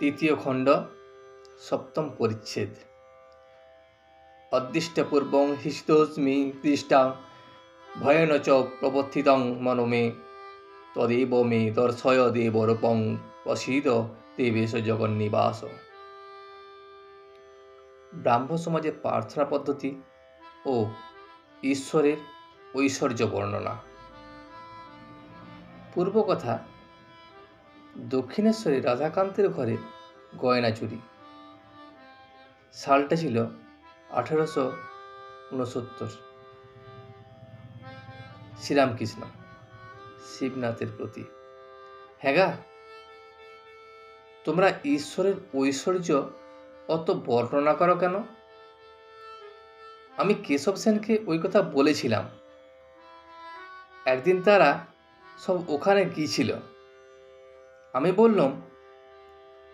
তৃতীয় খণ্ড, সপ্তম পরিচ্ছেদ। অদৃষ্টপূর্বং হিস্তোস্মি দৃষ্টা ভয়েন চ প্রবর্তিতং মনো মে তদেব মে দর্শয় দেবরূপং প্রসীদ দেবেশ জগন্নিবাস। ব্রাহ্ম সমাজের প্রার্থনা পদ্ধতি ও ঈশ্বরের ঐশ্বর্য বর্ণনা। পূর্ব কথা দক্ষিণেশ্বরে রাধাকান্তের ঘরে গয়না চুরি। সালটা ছিল আঠেরোশো উনসত্তর শ্রীরামকৃষ্ণ, শিবনাথের প্রতি। হ্যাঁ তোমরা ঈশ্বরের ঐশ্বর্য অত বর্ণনা করো কেন? আমি কেশব সেনকে ওই কথা বলেছিলাম। একদিন তারা সব ওখানে গিয়েছিল। আমি বললাম,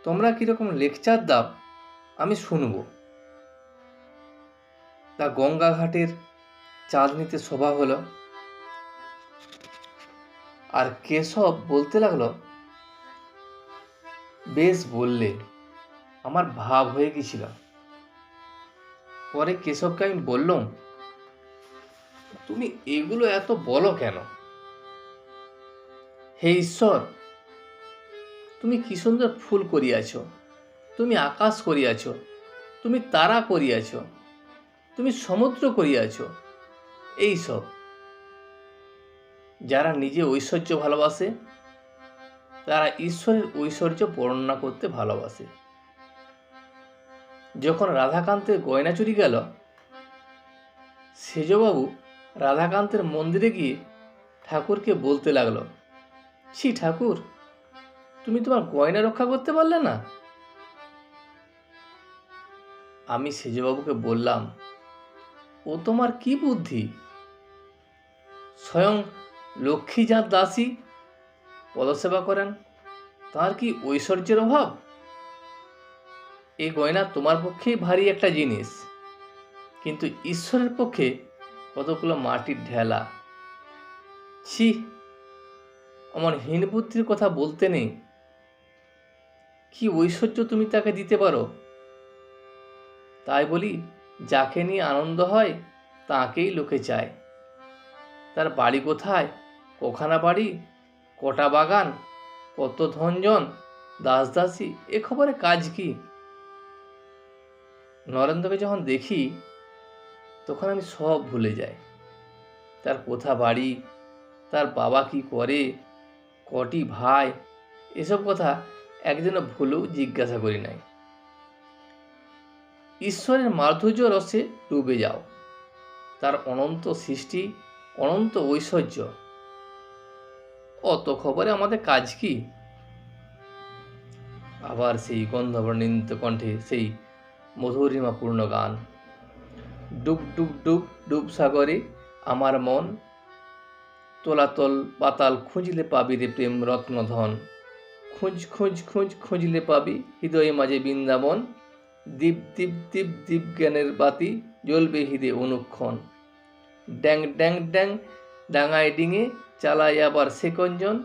তোমরা কীরকম লেকচার দাও, আমি শুনব। তা গঙ্গাঘাটের চাঁদনিতে শোভা হলো। আর কেশব বলতে লাগল? বেশ বললে, আমার ভাব হয়ে গেছিল। পরে কেশবকে আমি বললাম, তুমি এগুলো এত বলো কেন? হে ঈশ্বর তুমি কি সুন্দর ফুল করিয়াছ, তুমি আকাশ করিয়াছ, তুমি তারা করিয়াছ, তুমি সমুদ্র করিয়াছ, এই সব। যারা নিজে ঐশ্বর্য ভালোবাসে, তারা ঈশ্বরের ঐশ্বর্য বর্ণনা করতে ভালোবাসে। যখন রাধাকান্তের গয়না চুরি গেল, সেজবাবু রাধাকান্তের মন্দিরে গিয়ে ঠাকুরকে বলতে লাগল, ছি ঠাকুর তুমি তোমার গয়না রক্ষা করতে পারলে না? আমি সেজবাবুকে বললাম, ও তোমার কি বুদ্ধি? স্বয়ং লক্ষ্মী যাঁর দাসী পদসেবা করেন। তার কি ঐশ্বর্যের অভাব? এই গয়না তোমার পক্ষেই ভারী একটা জিনিস, কিন্তু ঈশ্বরের পক্ষে কতগুলো মাটির ঢেলা। ছি আমার হীন বুদ্ধির কথা বলতে নেই। কি ঐশ্বর্য তুমি তাকে দিতে পারো? তাই বলি, যাকে নিয়ে আনন্দ হয়, তাকেই লোকে চায়। তার বাড়ি কোথায়? কখানা বাড়ি? কটা বাগান? কত ধনজন? দাস দাসী এ খবরে কাজ কি? নরেন্দ্রকে যখন দেখি, তখন আমি সব ভুলে যাই। তার কোথা বাড়ি? তার বাবা কি করে? কটি ভাই? এসব কথা একদিনও ভুলেও জিজ্ঞাসা করি নাই। ঈশ্বরের মাধুর্য রসে ডুবে যাও। তার অনন্ত সৃষ্টি, অনন্ত ঐশ্বর্য। অত খবরে আমাদের কাজ কি? আবার সেই গন্ধবর্ণিত কণ্ঠে সেই মধুরিমাপূর্ণ গান। ডুব ডুব ডুব ডুব সাগরে আমার মন। তোলাতল পাতাল খুঁজলে পাবি রে প্রেম রত্নধন। খুঁজ খুঁজ খুঁজ, খুঁজলে পাবি। হৃদয়ে মাঝে বৃন্দাবন। দীপ দীপ দীপ দীপ জ্ঞানের বাতি জ্বলবে হৃদে অনুক্ষণ। ড্যাং ড্যাং ড্যাং, ডাঙায় ডিঙে চালায় আবার সেকঞ্জন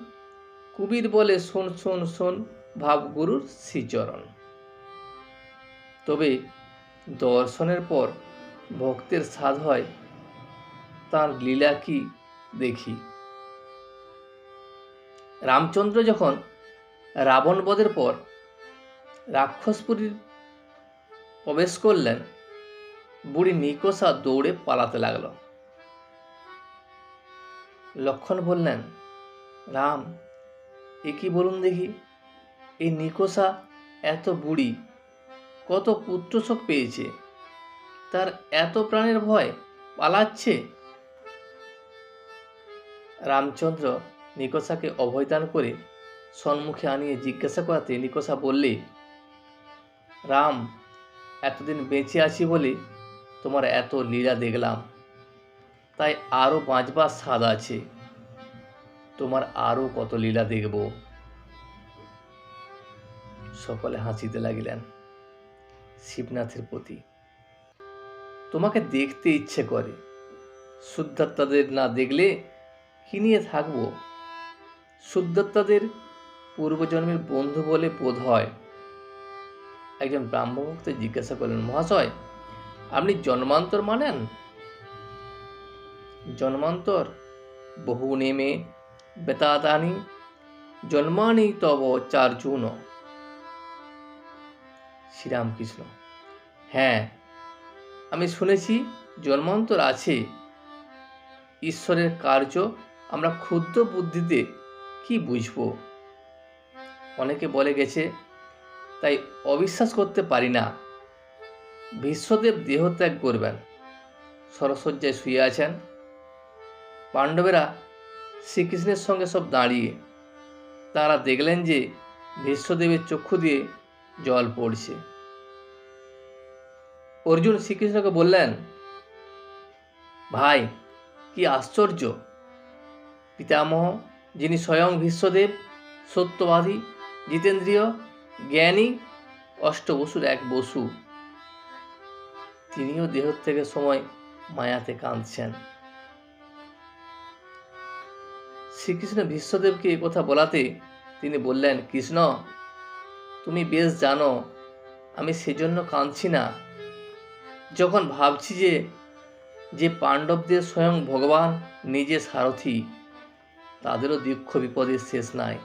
কুবির বলে, শোন শোন শোন, ভাবগুরুর শ্রীচরণ। তবে দর্শনের পর ভক্তের স্বাদ হয়, তার লীলা কি দেখি। রামচন্দ্র যখন রাবণ বধের পর রাক্ষসপুরীর প্রবেশ করলেন। বুড়ি নিকোষা দৌড়ে পালাতে লাগল। লক্ষণ বললেন, রাম, এ কি বলুন দেখি? এই নিকোষা এত বুড়ি, কত পুত্রশোক পেয়েছে, তার এত প্রাণের ভয় পালাচ্ছে? রামচন্দ্র নিকোষাকে অভয়দান করে সম্মুখে আনিয়ে জিজ্ঞাসা করাতে নিকোষা বললে, রাম, এতদিন বেঁচে আছি বলে তোমার এত লীলা দেখলাম। তাই আরও বাঁচবার স্বাদ আছে। তোমার আরও কত লীলা দেখব সকলে হাসিতে লাগিলেন শিবনাথের প্রতি। তোমাকে দেখতে ইচ্ছে করে। শুদ্ধাত্মাদের না দেখলে কি নিয়ে থাকব? শুদ্ধাত্মাদের পূর্বজন্মের বন্ধু বলে বোধ হয়। একজন ব্রাহ্মভক্ত জিজ্ঞাসা করলেন, মহাশয়, আপনি জন্মান্তর মানেন? জন্মান্তর? বহু নেমে বেতাদানি জন্মানি তব চার চার্জুন শ্রীরামকৃষ্ণ হ্যাঁ আমি শুনেছি জন্মান্তর আছে। ঈশ্বরের কার্য আমরা ক্ষুদ্র বুদ্ধিতে কি বুঝব? অনেকে বলে গেছে, তাই অবিশ্বাস করতে পারি না। বিশ্বদেব দেহত্যাগ করবেন। সরসজ্জায় শুয়ে আছেন। পাণ্ডবেরা শ্রীকৃষ্ণের সঙ্গে সব দাঁড়িয়ে, তারা দেখলেন যে ভীষ্মদেবের চক্ষু দিয়ে জল পড়ছে। অর্জুন শ্রীকৃষ্ণকে বললেন, ভাই, কি আশ্চর্য! পিতামহ, যিনি স্বয়ং ভীষ্মদেব সত্যবাদী জিতেন্দ্রীয়, জ্ঞানী, অষ্টবসুর এক বসু। তিনিও দেহ থেকে সময় মায়াতে কাঁদছেন। শ্রীকৃষ্ণ ভীষ্মদেবকে এ কথা বলাতে তিনি বললেন, কৃষ্ণ, তুমি বেশ জানো, আমি সেজন্য কাঁদছি না। যখন ভাবছি যে যে পাণ্ডবদের স্বয়ং ভগবান নিজে সারথি, তাদেরও দুঃখ বিপদের শেষ নাই।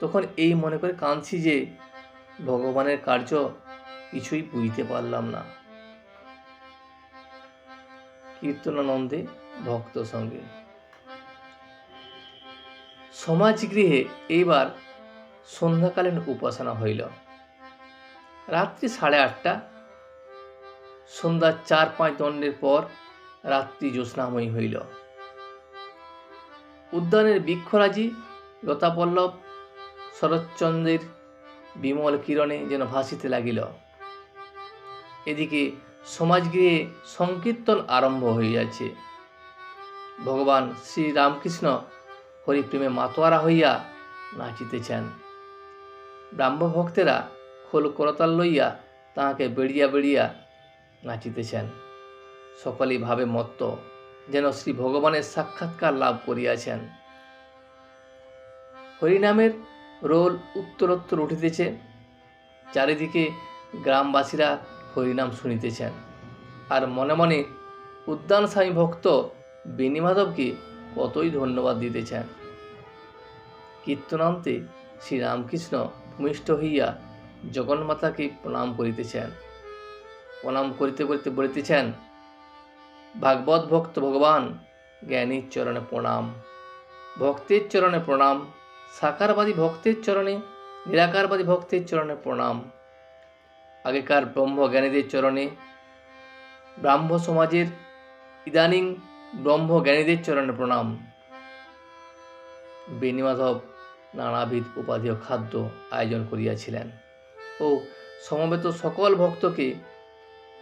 তখন এই মনে করে কাঁদছি যে ভগবানের কার্য কিছুই বুঝতে পারলাম না। কীর্তনানন্দে ভক্ত সঙ্গে। সমাজগৃহে এইবার সন্ধ্যাকালীন উপাসনা হইল। রাত্রি সাড়ে আটটা সন্ধ্যা চার পাঁচ দণ্ডের পর রাত্রি জ্যোৎস্নাময়ী হইল। উদ্যানের বৃক্ষরাজি লতাপল্লব শরৎচন্দ্রের বিমল কিরণে যেন ভাসিতে লাগিল। এদিকে সমাজগৃহে সংকীর্তন আরম্ভ হইয়াছে। ভগবান শ্রী রামকৃষ্ণ হরিপ্রেমে মাতোয়ারা হইয়া নাচিতেছেন। ব্রাহ্মভক্তেরা খোল করতাল লইয়া তাহাকে বেড়িয়া বেড়িয়া নাচিতেছেন। সকলেই ভাবে মত্ত, যেন শ্রী ভগবানের সাক্ষাৎকার লাভ করিয়াছেন। হরিনামের রোল উত্তরোত্তর উঠিতেছে। চারিদিকে গ্রামবাসীরা হরিনাম শুনিতেছেন। আর মনে মনে উদ্যান স্বামী ভক্ত বেণীমাধবকে কতই ধন্যবাদ দিতেছেন। কীর্তনান্তে শ্রীরামকৃষ্ণ ভূমিষ্ঠ হইয়া জগন্মাতাকে প্রণাম করিতেছেন। প্রণাম করিতে করিতে বলিতেছেন, ভাগবত ভক্ত ভগবান, জ্ঞানীর চরণে প্রণাম। ভক্তের চরণে প্রণাম সাকারবাদী ভক্তের চরণে, নিরাকারবাদী ভক্তের চরণে প্রণাম। আগেকার ব্রহ্ম জ্ঞানীদের চরণে, ব্রাহ্ম সমাজের ইদানিং ব্রহ্ম জ্ঞানীদের চরণে প্রণাম। বেণীমাধব নানাবিধ উপাধি ও খাদ্য আয়োজন করিয়াছিলেন ও সমবেত সকল ভক্তকে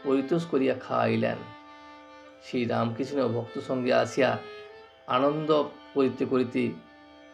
পরিতোষ করিয়া খাওয়াইলেন। শ্রী রামকৃষ্ণ ভক্ত সঙ্গে আসিয়া আনন্দ করিতে করিতে